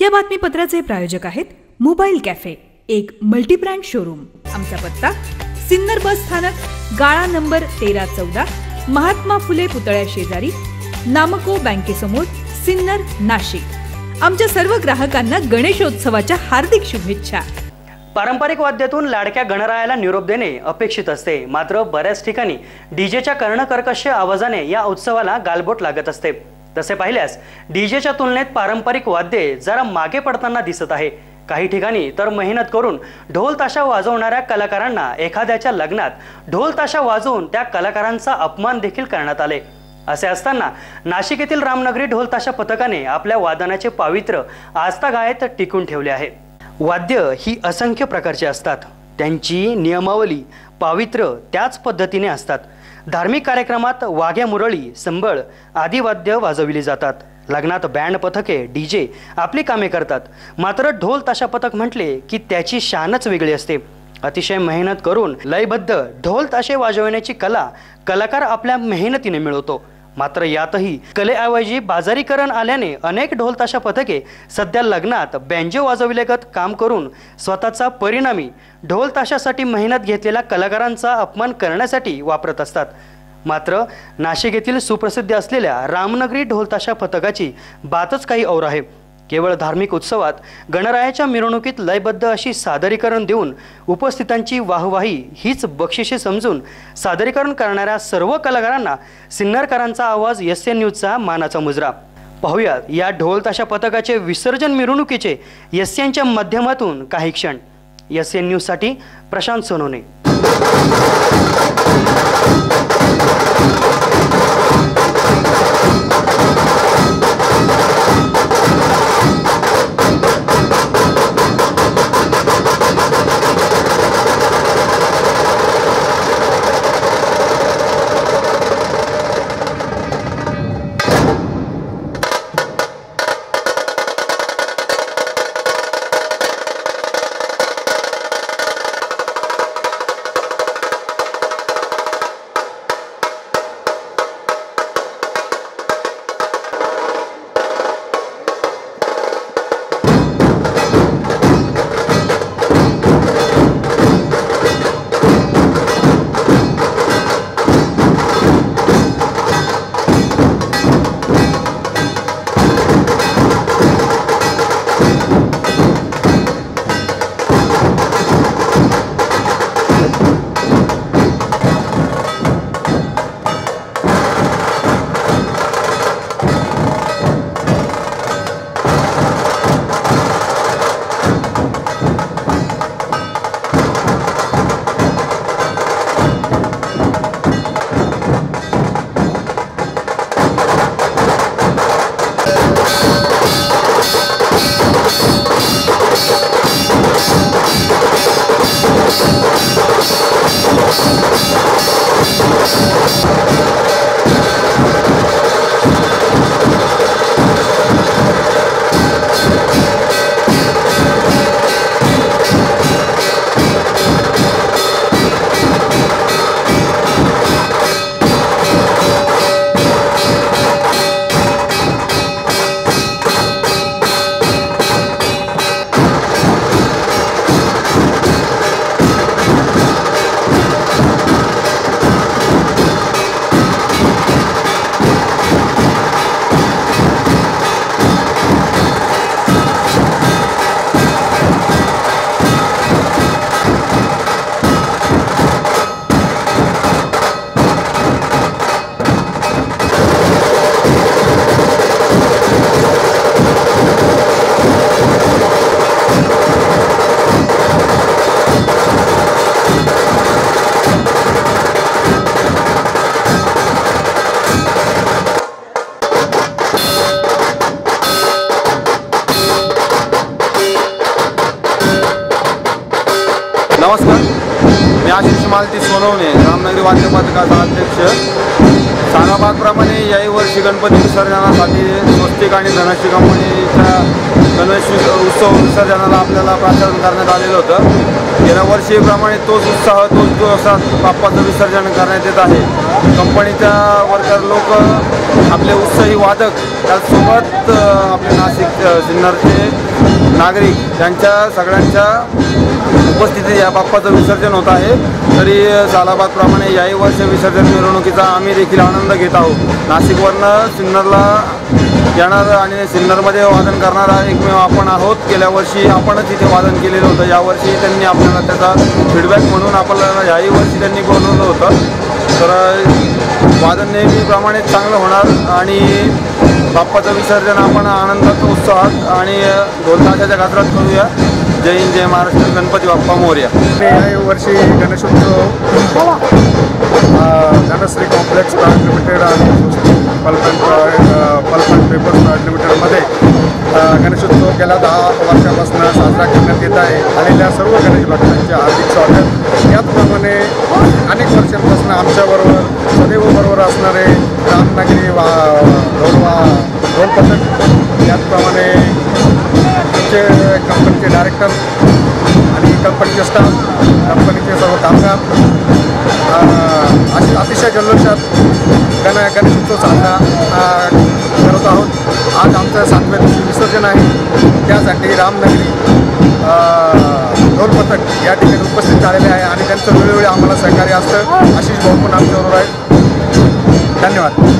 या बातमीपत्राचे प्रायोजक आहेत मोबाईल कॅफे एक मल्टीब्रँड शोरूम. आमचा पत्ता सिन्नर बस स्थानक गाळा नंबर तेरा चौदा महात्मा फुले पुतळ्या शेजारी नामको बँकेसमोर सिन्नर नाशिक. आमच्या सर्व ग्राहकांना गणेशोत्सवाच्या हार्दिक शुभेच्छा. पारंपरिक वाद्यातून लाडक्या गणरायाला निरोप देणे अपेक्षित असते. मात्र बऱ्याच ठिकाणी डीजेच्या कर्णकर्कश आवाजाने या उत्सवाला गालबोट लागत असते. तसे पाहिल्यास डीजेच्या तुलनेत पारंपरिक वाद्ये जरा मागे पडताना दिसत आहे. काही ठिकाणी तर मेहनत करून ढोल ताशा वाजवणाऱ्या कलाकारांना एखाद्याच्या लग्नात ढोल ताशा वाजवून त्या कलाकारांचा अपमान देखील करण्यात आले. असे असताना नाशिक येथील रामनगरी ढोल ताशा पथकाने आपल्या वादनाचे पावित्र्य आजतागायत टिकून ठेवले आहे. वाद्य ही असंख्य प्रकारची असतात. त्यांची नियमावली पावित्र्य त्याच पद्धतीने असतात. धार्मिक कार्यक्रमात वाघ्या मुरळी संबळ आदी वाद्य वाजविली जातात. लग्नात बँड पथके डी जे आपली कामे करतात. मात्र ढोल ताशा पथक म्हटले की त्याची शानच वेगळी असते. अतिशय मेहनत करून लयबद्ध ढोल ताशे वाजवण्याची कला कलाकार आपल्या मेहनतीने मिळवतो. मात्र यातही कलेऐवजी बाजारीकरण आल्याने अनेक ढोलताशा पथके सध्या लग्नात बँजो वाजविलेगत काम करून स्वतःचा परिणामी ढोलताशासाठी मेहनत घेतलेल्या कलाकारांचा अपमान करण्यासाठी वापरत असतात. मात्र नाशिक येथील सुप्रसिद्ध असलेल्या रामनगरी ढोलताशा पथकाची बातच काही और आहे. केवळ धार्मिक उत्सवात गणरायाच्या मिरवणुकीत लयबद्ध अशी सादरीकरण देऊन उपस्थितांची वाहवाही हीच बक्षिसे समजून सादरीकरण करणाऱ्या सर्व कलाकारांना सिन्नरकरांचा आवाज एस एन न्यूजचा मानाचा मुजरा. पाहूयात या ढोल ताशा पथकाचे विसर्जन मिरवणुकीचे एस एनच्या माध्यमातून काही क्षण. एस एन न्यूजसाठी प्रशांत सोनोने मालती सोनवणे रामनगरी वाद्य पथकाचा अध्यक्ष. सालाबादप्रमाणे याही वर्षी गणपती विसर्जनासाठी स्वस्तिक आणि धनाशी कंपनीच्या गणेश उत्सव विसर्जनाला आपल्याला प्राचारण करण्यात आलेलं होतं. गेल्या वर्षीप्रमाणे तोच उत्साह तोच दिवसात बाप्पाचं विसर्जन करण्यात येत आहे. कंपनीच्या वर्कर लोक आपले उत्साही वादक त्याचसोबत आपले नाशिक अ, सिन्नरचे नागरिक यांच्या सगळ्यांच्या उपस्थितीत या बाप्पाचं विसर्जन होत आहे. तरी सालाबादप्रमाणे याही वर्ष विसर्जन मिरवणुकीचा आम्ही देखील आनंद घेत आहोत. नाशिकवरनं सिन्नरला येणार आणि सिन्नरमध्ये वादन करणारा एकमेव आपण आहोत. गेल्या वर्षी आपणच इथे वादन केलेलं होतं. यावर्षी त्यांनी आपल्याला त्याचा फीडबॅक म्हणून आपल्याला याही वर्षी त्यांनी बोलवलं होतं. तर वादन नेहमीप्रमाणेच चांगलं होणार आणि बाप्पाचं विसर्जन आपण आनंदात उत्साहात आणि ढोलताशाच्या गाजरात करूया. जय हिंद जय महाराष्ट्र गणपती बाप्पा मोर्या. या वर्षी गणेशोत्सव अ, धनश्री कॉम्प्लेक्स प्रायव्हेट लिमिटेड आणि pulp and pulp and paper private लिमिटेडमध्ये गणेशोत्सव गेल्या दहा वर्षापासून साजरा करण्यात येत आहे. आलेल्या सर्व गणेश भक्तांचे हार्दिक स्वागत. कंपनीचे डायरेक्टर आणि कंपनीचे स्टाफ कंपनीचे सर्व कामगार अशी अतिशय जल्लोषात गण गणेशोत्सव साजरा करत आहोत. आज आमचं सातव्या दिवशी विसर्जन आहे. त्यासाठी रामनगरी अ, पथक या ठिकाणी उपस्थित झालेले आहे आणि त्यांचं वेळोवेळी आम्हाला सहकार्य असतं. आशिष भाऊ पण आमच्याबरोबर आहे धन्यवाद.